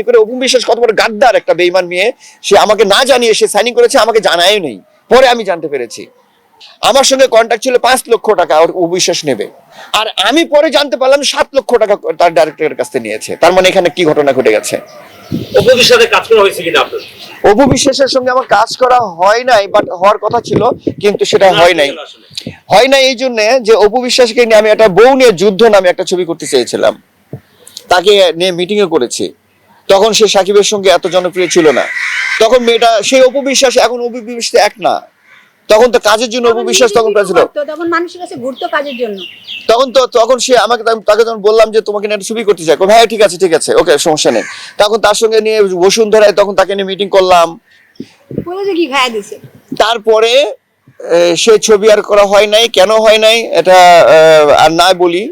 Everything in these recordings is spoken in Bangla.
করে অপু বিশ্বাস কত বড় গাদ্দার একটা বেইমান মেয়ে। সে আমাকে না জানিয়ে সে সাইনিং করেছে আমাকে জানায় নেই। পরে আমি জানতে পেরেছি। আমার সঙ্গে কন্ট্যাক্ট ছিল পাঁচ লক্ষ টাকা ওর অবিশ্বাস নেবে। আর আমি পরে জানতে পারলাম সাত লক্ষ টাকা তার ডাইরেক্টরের কাছ থেকে নিয়েছে। তার মানে এখানে কি ঘটনা ঘটে গেছে? অপু বিশ্বাসের সঙ্গে আমার কাজ করা হয় নাই বাট হওয়ার কথা ছিল কিন্তু সেটা হয় নাই। হয় না এই জন্য যে অপু বিশ্বাসকে নিয়ে আমি একটা বউ নিয়ে যুদ্ধ নামে একটা ছবি করতে চেয়েছিলাম। তাকে নিয়ে মিটিং এ করেছি। তখন সে সাকিবের সঙ্গে এত জনপ্রিয় ছিল না। তখন মেয়েটা সেই অপবিশ্বাস এখন অপু বিশ্বাস এক না। তখন তো কাজের জন্য অপবিশ্বাস তখন ছিল। তখন মানুষের কাছে ঘুরতো কাজের জন্য। তখন তো তখন সে আমাকে তাকে- যখন বললাম যে তোমাকে নিয়ে একটা ছবি করতে চাই হ্যাঁ ঠিক আছে ঠিক আছে ওকে সমস্যা নেই। তখন তার সঙ্গে নিয়ে বসুন্ধরায় তখন তাকে নিয়ে মিটিং করলাম। কি খাইয়া দিছে। তারপরে সে ছবি আর করা হয় নাই। কেন হয় নাই? এটা আর না বলি।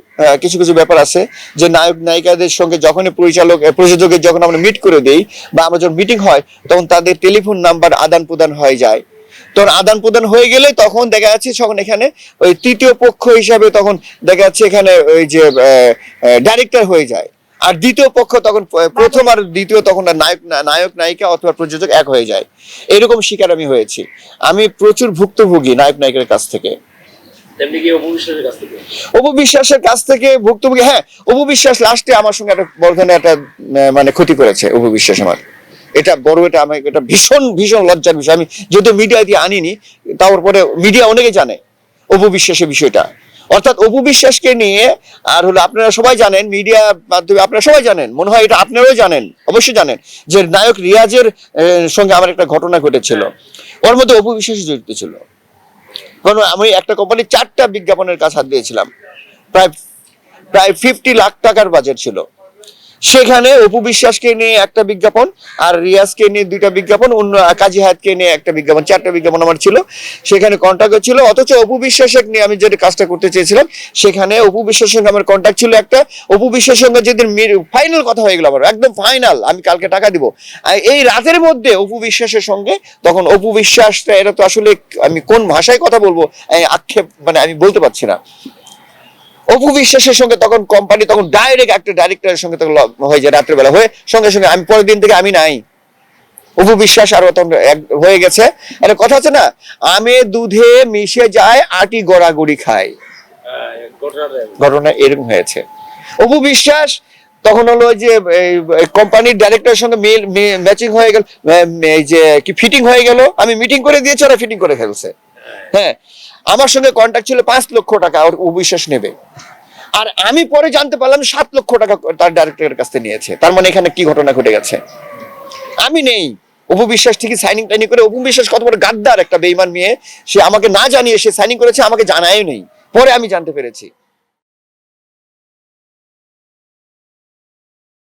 কিছু কিছু ব্যাপার আছে যে নায়ক নায়িকাদের সঙ্গে যখনই পরিচালক প্রযোজকের যখন আমরা মিট করে দেই বা আমরা যখন মিটিং হয়, তখন তাদের টেলিফোন নাম্বার আদান প্রদান হয়ে যায়। তখন আদান প্রদান হয়ে গেলে তখন দেখা যাচ্ছে তখন এখানে ওই তৃতীয় পক্ষ হিসাবে তখন দেখা যাচ্ছে এখানে ওই যে ডাইরেক্টর হয়ে যায়। আর দ্বিতীয় পক্ষ তখন প্রথম আর দ্বিতীয় তখন নায়ক নায়ক নায়িকা অথবা প্রযোজক এক হয়ে যায়। এরকম শিকার আমি হয়েছি। আমি প্রচুর ভুক্তভোগী নায়ক নায়িকার কাছ থেকে। অপু বিশ্বাসের কাছ থেকে? ভুক্তভোগী হ্যাঁ অপু বিশ্বাস লাস্টে আমার সঙ্গে একটা বড় ধরনের একটা মানে ক্ষতি করেছে অপু বিশ্বাস আমার। এটা বড় এটা আমার এটা ভীষণ ভীষণ লজ্জার বিষয়। আমি যদিও মিডিয়া দিয়ে আনিনি তারপরে মিডিয়া অনেকে জানে অপু বিশ্বাসের বিষয়টা। অর্থাৎ অপু বিশ্বাসকে নিয়ে, আর হলো আপনারা সবাই জানেন, মিডিয়া মাধ্যমে আপনারা সবাই জানেন, মনে হয় এটা আপনারাও জানেন, অবশ্যই জানেন, যে নায়ক রিয়াজের সঙ্গে আমার একটা ঘটনা ঘটেছিল। ওর মধ্যে অপু বিশ্বাস জড়িত ছিল। কারণ আমি একটা কোম্পানির চারটা বিজ্ঞাপনের কাজ হাত দিয়েছিলাম। প্রায় প্রায় ফিফটি লাখ টাকার বাজেট ছিল। সেখানে অপু বিশ্বাসকে নিয়ে একটা বিজ্ঞাপন আর রিয়াজকে নিয়ে দুইটা বিজ্ঞাপন, অন্য কাজী হায়াতকে নিয়ে একটা বিজ্ঞাপন, চারটা বিজ্ঞাপন আমার ছিল। সেখানে কন্ট্যাক্ট ছিল, অথচ অপু বিশ্বাসের নিয়ে আমি যেটা কাজটা করতে চেয়েছিলাম, সেখানে অপু বিশ্বাসের সঙ্গে আমার কন্ট্যাক্ট ছিল একটা। অপু বিশ্বাসের সঙ্গে যেদিন ফাইনাল কথা হয়ে গেল আমার, একদম ফাইনাল আমি কালকে টাকা দিব। এই রাতের মধ্যে অপু বিশ্বাসের সঙ্গে, তখন অপু বিশ্বাসটা, এটা তো আসলে আমি কোন ভাষায় কথা বলব আক্ষেপ মানে আমি বলতে পারছি না। অপু বিশ্বাসের সঙ্গে তখন কোম্পানি তখন ডাইরেক্ট একটা ডাইরেক্টরের সঙ্গে তখন হয়ে যায় রাত্রেবেলা। হয়ে সঙ্গে সঙ্গে আমি পরের দিন থেকে আমি নাই। অপু বিশ্বাস আর তখন হয়ে গেছে। একটা কথা আছে না, আমে দুধে মিশে যায়, আটি গড়াগড়ি খায় ঘটনা এরকম হয়েছে। অপু বিশ্বাস তখন হলো যে কোম্পানির ডাইরেক্টরের সঙ্গে মেল ম্যাচিং হয়ে গেল যে, কি ফিটিং হয়ে গেল। আমি মিটিং করে দিয়েছি, ওরা ফিটিং করে ফেলছে। হ্যাঁ আমার সঙ্গে কন্ট্যাক্ট ছিল পাঁচ লক্ষ টাকা, ওর অবিশ্বাস নেবে। আর আমি পরে জানতে পারলাম সাত লক্ষ টাকা তার ডাইরেক্টরের কাছ থেকে নিয়েছে। তার মানে এখানে কি ঘটনা ঘটে গেছে? আমি নেই। অপু বিশ্বাস ঠিকই সাইনিং টাইনিং করে, অপু বিশ্বাস কত বড় গাদ্দার একটা বেইমান মেয়ে। সে আমাকে না জানিয়ে সে সাইনিং করেছে, আমাকে জানায়ও নেই। পরে আমি জানতে পেরেছি।